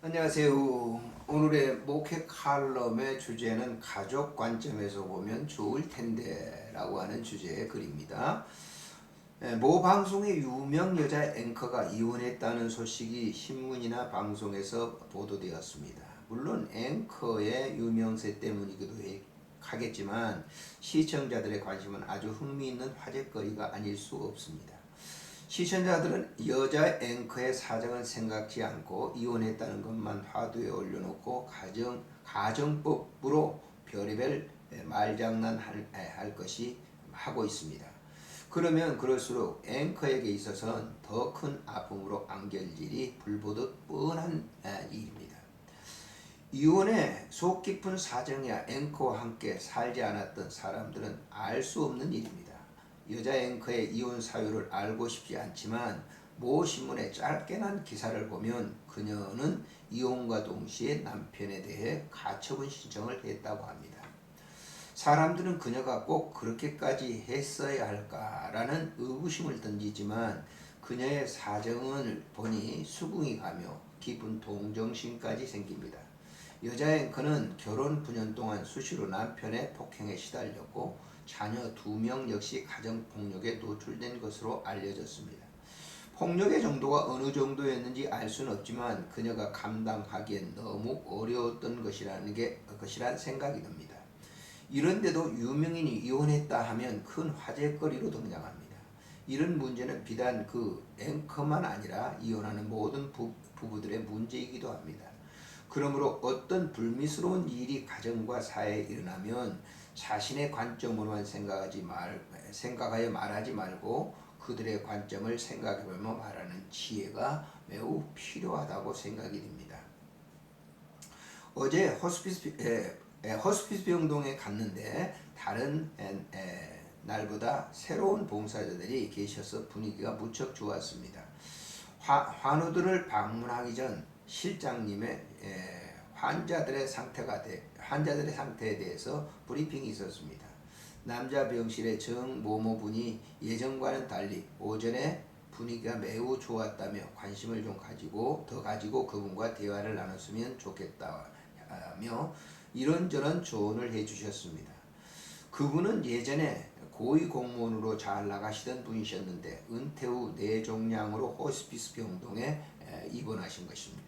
안녕하세요. 오늘의 목회 칼럼의 주제는 가족 관점에서 보면 좋을 텐데 라고 하는 주제의 글입니다. 예, 모 방송의 유명 여자 앵커가 이혼했다는 소식이 신문이나 방송에서 보도되었습니다. 물론 앵커의 유명세 때문이기도 해- 하겠지만 시청자들의 관심은 아주 흥미있는 화제거리가 아닐 수 없습니다. 시청자들은 여자 앵커의 사정을 생각지 않고 이혼했다는 것만 화두에 올려놓고 가정 가정법으로 별의별 말장난할 할 것이 하고 있습니다. 그러면 그럴수록 앵커에게 있어서는 더 큰 아픔으로 안길 일이 불보듯 뻔한 에, 일입니다. 이혼의 속 깊은 사정이야 앵커와 함께 살지 않았던 사람들은 알 수 없는 일입니다. 여자 앵커의 이혼 사유를 알고 싶지 않지만 모 신문의 짧게 난 기사를 보면 그녀는 이혼과 동시에 남편에 대해 가처분 신청을 했다고 합니다. 사람들은 그녀가 꼭 그렇게까지 했어야 할까라는 의구심을 던지지만 그녀의 사정을 보니 수긍이 가며 깊은 동정심까지 생깁니다. 여자 앵커는 결혼 9년 동안 수시로 남편의 폭행에 시달렸고 자녀 두명 역시 가정 폭력에 노출된 것으로 알려졌습니다. 폭력의 정도가 어느 정도였는지 알 수는 없지만 그녀가 감당하기엔 너무 어려웠던 것이라는 게 것이란 생각이 듭니다. 이런데도 유명인이 이혼했다 하면 큰 화제거리로 등장합니다. 이런 문제는 비단 그 앵커만 아니라 이혼하는 모든 부, 부부들의 문제이기도 합니다. 그러므로 어떤 불미스러운 일이 가정과 사회에 일어나면 자신의 관점으로만 생각하지 말 생각하여 말하지 말고 그들의 관점을 생각해 보며 말하는 지혜가 매우 필요하다고 생각이 됩니다. 어제 호스피스 에, 에, 호스피스 병동에 갔는데 다른 에, 에, 날보다 새로운 봉사자들이 계셔서 분위기가 무척 좋았습니다. 화, 환우들을 방문하기 전 실장님의 에, 환자들의 상태가 대, 환자들의 상태에 대해서 브리핑이 있었습니다. 남자 병실의 정 모모 분이 예전과는 달리 오전에 분위기가 매우 좋았다며 관심을 좀 가지고 더 가지고 그분과 대화를 나눴으면 좋겠다며 이런저런 조언을 해주셨습니다. 그분은 예전에 고위 공무원으로 잘 나가시던 분이셨는데 은퇴 후 뇌종양으로 호스피스 병동에 입원하신 것입니다.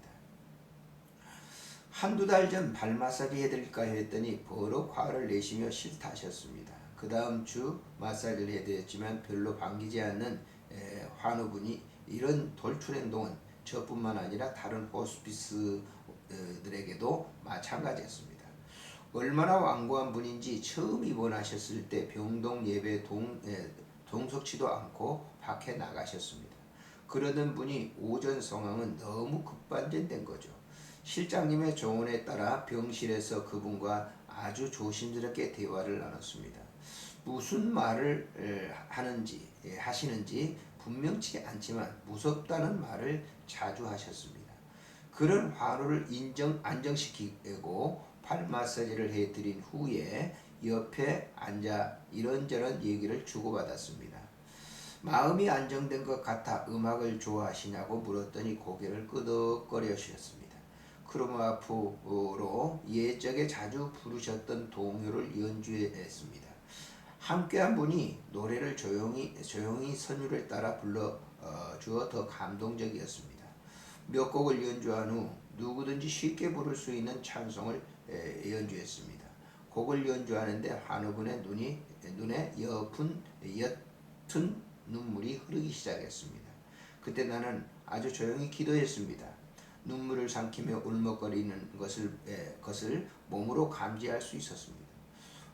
한두 달 전 발 마사지 해드릴까 했더니 버럭 화를 내시며 싫다 하셨습니다. 그 다음 주 마사지를 해드렸지만 별로 반기지 않는 에, 환우분이 이런 돌출 행동은 저뿐만 아니라 다른 호스피스들에게도 마찬가지였습니다. 얼마나 완고한 분인지 처음 입원하셨을 때 병동 예배 동, 에, 동석치도 않고 밖에 나가셨습니다. 그러던 분이 오전 상황은 너무 급반전된 거죠. 실장님의 조언에 따라 병실에서 그분과 아주 조심스럽게 대화를 나눴습니다. 무슨 말을 하는지 예, 하시는지 분명치 않지만 무섭다는 말을 자주 하셨습니다. 그런 화를 인정 안정시키고 팔 마사지를 해드린 후에 옆에 앉아 이런저런 얘기를 주고받았습니다. 마음이 안정된 것 같아 음악을 좋아하시냐고 물었더니 고개를 끄덕거려 주셨습니다. 크로마프로 예적에 자주 부르셨던 동요를 연주했습니다. 함께한 분이 노래를 조용히 조용히 선율을 따라 불러 어, 주어 더 감동적이었습니다. 몇 곡을 연주한 후 누구든지 쉽게 부를 수 있는 찬송을 에, 연주했습니다. 곡을 연주하는데 한우분의 눈이 눈에 여푼 옅은 눈물이 흐르기 시작했습니다. 그때 나는 아주 조용히 기도했습니다. 눈물을 삼키며 울먹거리는 것을 에, 것을 몸으로 감지할 수 있었습니다.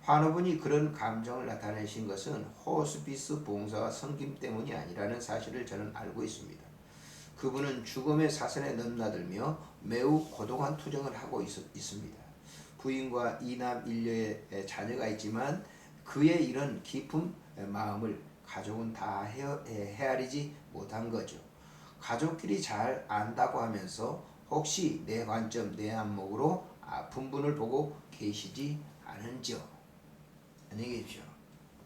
환우분이 그런 감정을 나타내신 것은 호스피스 봉사와 섬김 때문이 아니라는 사실을 저는 알고 있습니다. 그분은 죽음의 사선에 넘나들며 매우 고독한 투정을 하고 있, 있습니다. 부인과 이남 일녀의 자녀가 있지만 그의 이런 깊은 마음을 가족은 다 헤어, 헤아리지 못한 거죠. 가족끼리 잘 안다고 하면서 혹시 내 관점, 내 안목으로 아픈 분을 보고 계시지 않은지요. 안녕히 계십시오.